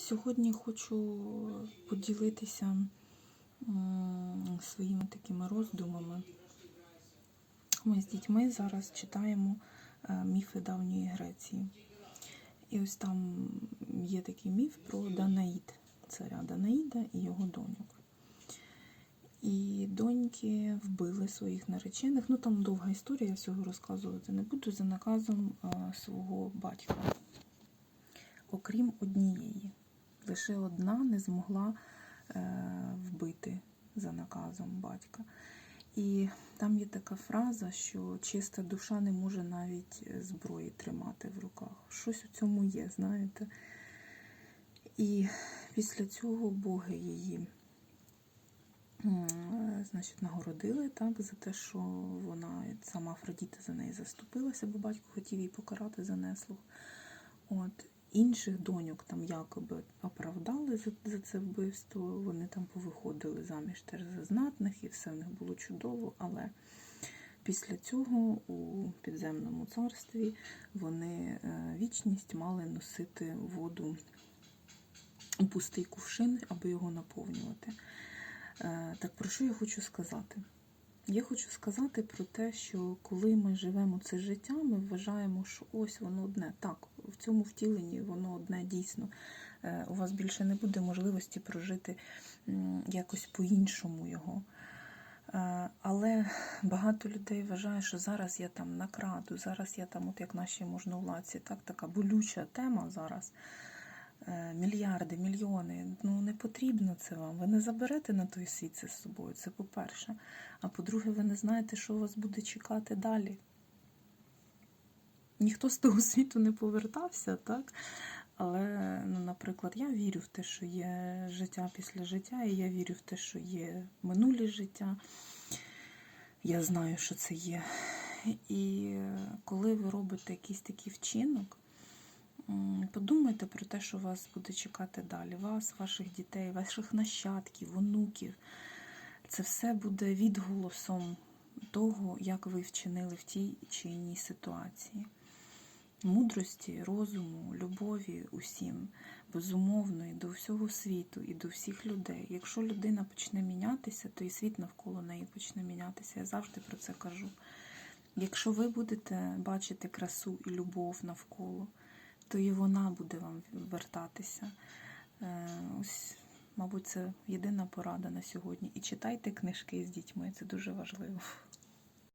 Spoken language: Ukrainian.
Сьогодні хочу поділитися своїми такими роздумами. Ми з дітьми зараз читаємо е, міфи давньої Греції. І ось там є такий міф про Данаїд, царя Данаїда і його доньок. І доньки вбили своїх наречених. Ну там довга історія, я всього розказувати не буду за наказом е, свого батька. Окрім однієї. Лише одна не змогла е, вбити за наказом батька. І там є така фраза, що чиста душа не може навіть зброї тримати в руках. Щось у цьому є, знаєте. І після цього боги її значить, нагородили так, за те, що вона сама Афродіта за неї заступилася, бо батько хотів її покарати за неслух. От. Інших доньок там якоби оправдали за, за це вбивство. Вони там повиходили заміж теж за знатних, і все в них було чудово. Але після цього у підземному царстві вони е, вічність мали носити воду у пустий кувшин, аби його наповнювати. Е, Так про що я хочу сказати? Я хочу сказати про те, що коли ми живемо це життя, ми вважаємо, що ось воно одне. Так, в цьому втіленні воно одне дійсно. Е, У вас більше не буде можливості прожити якось по-іншому його. Е, Але багато людей вважає, що зараз я там накраду, зараз я там, от як наші можновладці, так, така болюча тема зараз. Е, Мільярди, мільйони. Ну не потрібно це вам. Ви не заберете на той світ це з собою. Це по-перше. А по-друге, ви не знаєте, що вас буде чекати далі. Ніхто з того світу не повертався, так? Але, ну, наприклад, я вірю в те, що є життя після життя, і я вірю в те, що є минулі життя. Я знаю, що це є. І е, коли ви робите якийсь такий вчинок, подумайте про те, що вас буде чекати далі. Вас, ваших дітей, ваших нащадків, онуків. Це все буде відголосом того, як ви вчинили в тій чи іній ситуації. Мудрості, розуму, любові усім, безумовно, і до всього світу, і до всіх людей. Якщо людина почне мінятися, то і світ навколо неї почне мінятися. Я завжди про це кажу. Якщо ви будете бачити красу і любов навколо, то і вона буде вам вертатися. Е, Ось, мабуть, це єдина порада на сьогодні. І читайте книжки з дітьми, це дуже важливо.